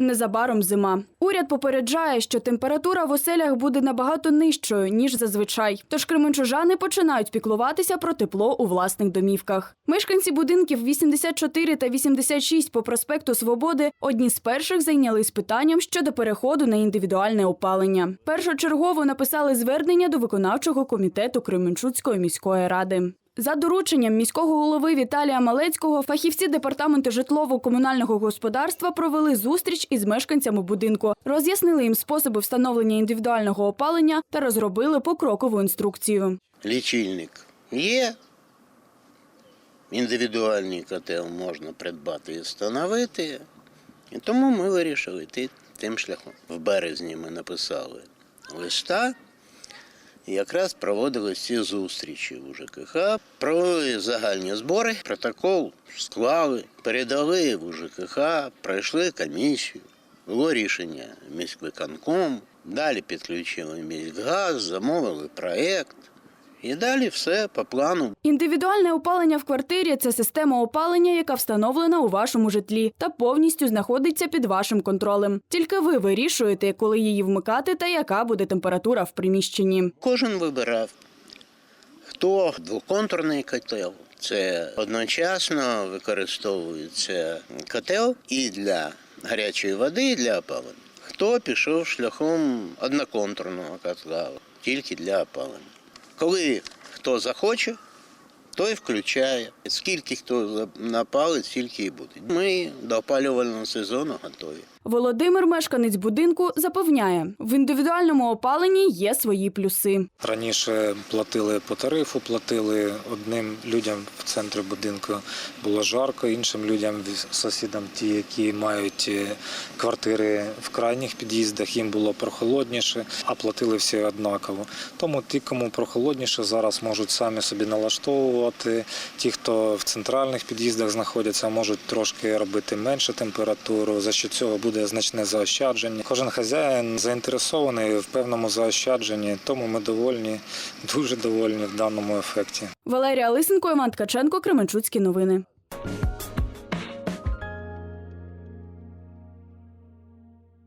Незабаром зима. Уряд попереджає, що температура в оселях буде набагато нижчою ніж зазвичай. Тож кременчужани починають піклуватися про тепло у власних домівках. Мешканці будинків 84 та 86 по проспекту Свободи одні з перших зайнялись питанням щодо переходу на індивідуальне опалення. Першочергово написали звернення до виконавчого комітету Кременчуцької міської ради. За дорученням міського голови Віталія Малецького фахівці департаменту житлово-комунального господарства провели зустріч із мешканцями будинку, роз'яснили їм способи встановлення індивідуального опалення та розробили покрокову інструкцію. Лічильник є. Індивідуальний котел можна придбати і встановити. І тому ми вирішили йти тим шляхом. В березні ми написали листа. Якраз проводили ці зустрічі у ЖКХ, провели загальні збори, протокол склали, передали в ЖКХ, пройшли комісію, було рішення міськвиконком, далі підключили міськгаз, замовили проєкт. І далі все по плану. Індивідуальне опалення в квартирі це система опалення, яка встановлена у вашому житлі та повністю знаходиться під вашим контролем. Тільки ви вирішуєте, коли її вмикати та яка буде температура в приміщенні. Кожен вибирав, хто двоконтурний котел. Це одночасно використовується котел і для гарячої води, і для опалення. Хто пішов шляхом одноконтурного котла, тільки для опалення. Коли хто захоче, той включає. Скільки хто напалить, стільки і буде. Ми до опалювального сезону готові. Володимир, мешканець будинку, запевняє, в індивідуальному опаленні є свої плюси. Раніше платили по тарифу, платили одним людям в центрі будинку було жарко, іншим людям, сусідам, ті, які мають е, квартири в крайніх під'їздах, їм було прохолодніше, а платили всі однаково. Тому ті, кому прохолодніше, зараз можуть самі собі налаштовувати. Ті, хто в центральних під'їздах знаходяться, можуть трошки робити менше температуру. За що цього буде значне заощадження. Кожен хазяїн заінтересований в певному заощадженні, тому ми довольні, дуже довольні в даному ефекті. Валерія Лисенко, Іван Ткаченко, Кременчуцькі новини.